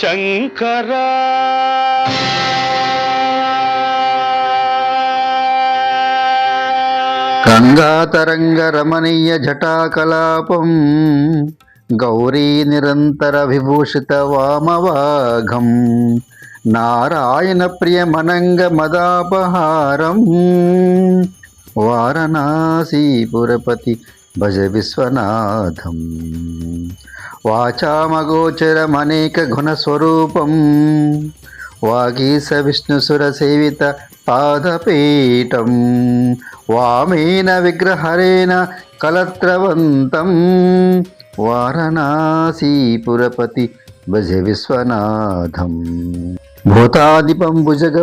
శంకరా. గంగాతరంగ రమణీయ జటాకలాపం గౌరీ నిరంతర విభూషిత వామవాఘం నారాయణ ప్రియమనంగ మదాపహారం వారణాసీపురపతి భజ విశ్వనాథం. వాచామగోచరమనేక గుణస్వరూపం వాగీస విష్ణుసుర సేవిత పాదపీఠం. వామేన విగ్రహరేణ కలత్రవంతం. వారణాసీపురపతి భజ విశ్వనాథం. భూతాదిపం భుజగ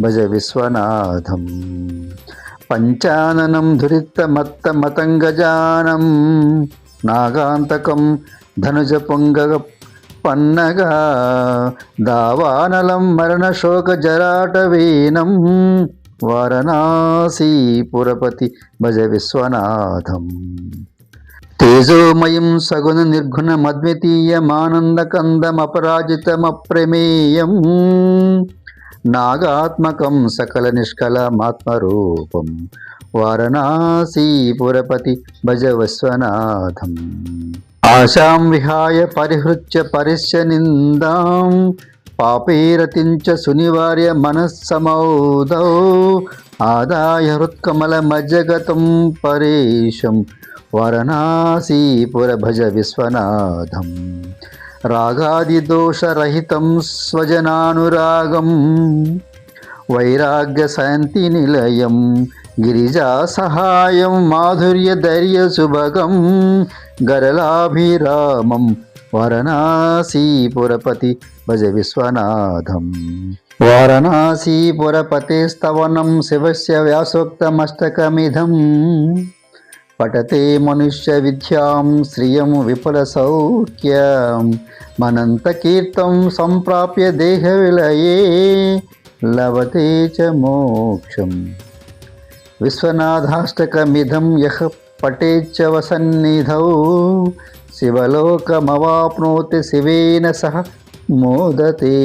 భజ విశ్వనాథం. పంచాననం ధురిత మతంగజానం నాగాంతకం ధనుజ పొంగ పన్నగా. దావానలం మరణశోక జరాటవీనం. వారణాసీపురపతి భజ విశ్వనాథం. తేజోమయం సగుణ నిర్గుణమద్వితీయమానందకందమపరాజితమప్రమేయం నాగాత్మకం సకల నిష్కలమాత్మరూపం వారణాసీపురపతి భజవస్వనాథం. ఆశాం విహాయ పరిహృత్య పరిశ్య నిందాం పాపేరతించ సునివార్య మనస్సమౌదౌ ఆదాయ హృత్కమల మజ్జగతం పరేశం వారణాసీపుర భజ విశ్వనాథం. రాగాదిదోషరహితం స్వజనానురాగం. వైరాగ్య శాంతి నిలయం గిరిజా సహాయం మాధుర్య ధైర్య సుభగం గరలాభిరామం వారణాసీపురపతి భజ విశ్వనాథం. వారణాసీపురపతిస్తవనం శివస్య వ్యాసోక్తమష్టకమిధం పఠతే మనుష్య విద్యాం శ్రియం విఫల సౌఖ్యం. మనంత కీర్తం సంప్రాప్య దేహ విలయే లభతే చ మోక్షం. విశ్వనాథాష్టకమిదం యః పఠేచ్చ వసన్నిధౌ. శివలోకమవాప్నోతి శివేన సహ మోదతే.